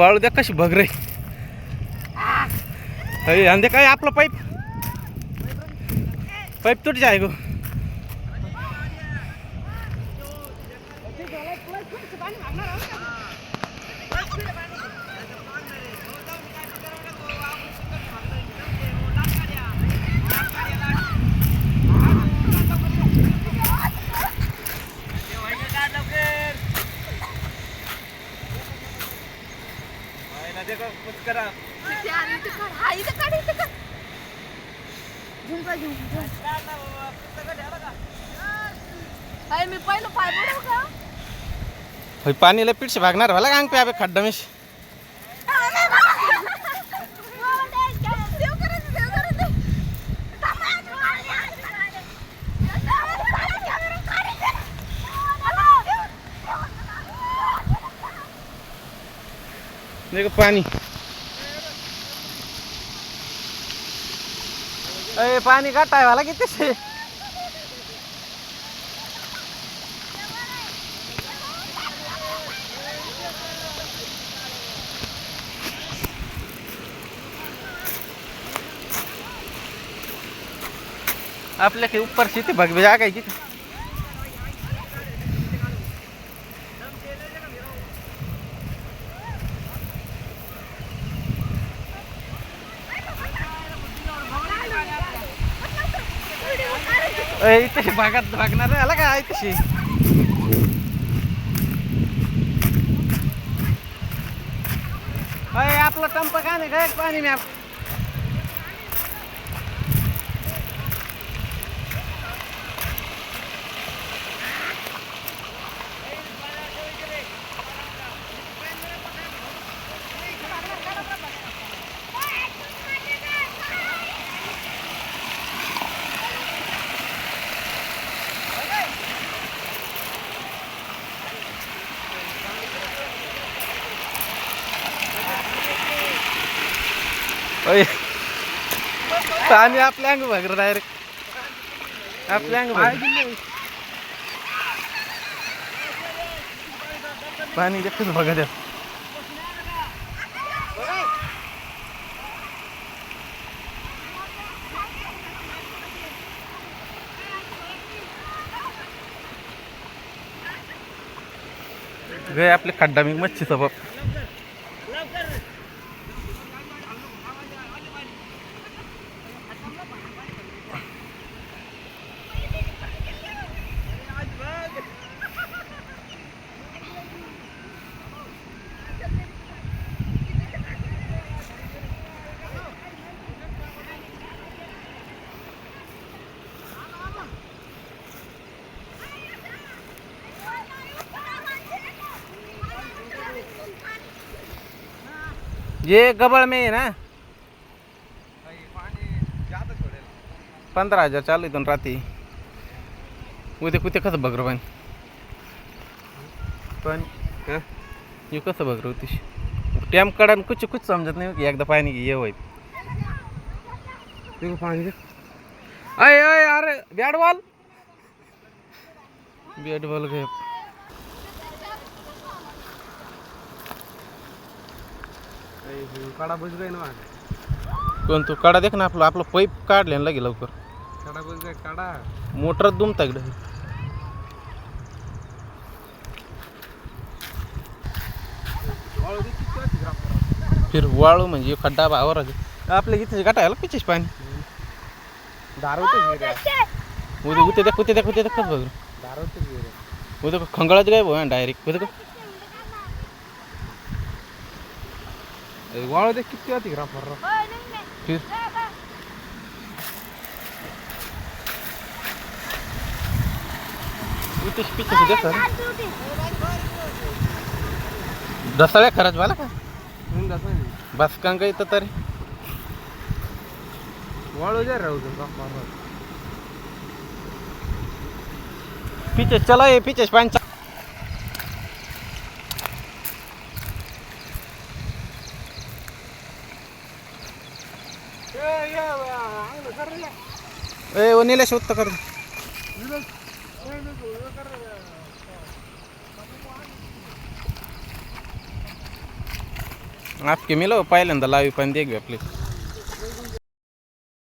वाळू द्या कशी बघ रे अंदे काय आपलं पाईप? पाईप तुट जाय गो. मी पहिलं पाय का? पाणीला पिठशी भागणार मला अंग प्या खड्डा मिश? देखो पाणी अरे पाणी आहे मला किती आपल्या काही उपर शेती बघ जागा आहे की? इथे भागात भागणार आला का आहे तशी आपलं टंप का नाही काय पाणी मॅप पाणी आपल्या अंग बघ डायरेक्ट आपल्या अंग भाग पाणी देखील बघा द्या गय आपले खड्डा मी मच्छी बाप ये गबळ में है ना. पंधरा हजार चालू इथून रात्री. उद्या कुठे कसं बघ पाणी पण हे? कसं बघ होतीस? टॅम कडन कुछ कुछ समजत नाही की एकदा पाणी ये होईल. पाणी अय अय अरे बॅट बॉल. बॅट बॉल घे. कडा बस ना कोण तू काढा देख ना आपलं आपलं पाईप काढले ना लगे लवकर. कडा बस गए कडा मोटर दुमता इकडे. फिर वाळू म्हणजे खड्डा भावर आपल्या इथे गाठायला पिचेच पाणी. दारवतेच गिऱ्या उद्या उते देख उते देख उते देख बघ दारवतेच गिऱ्या उद्या खंगळाच काय भाऊ डायरेक्ट उद्या वाळू दे किती होती ग्रा फर दसाळ्या खरंच मला का बस का इथं तरी वाळू द्या राहू दे पीछे चला ये पीछे पानी ए वो निलेश शोध कर. आपके मिलो पहिल्यांदा लावी पण देख प्लीज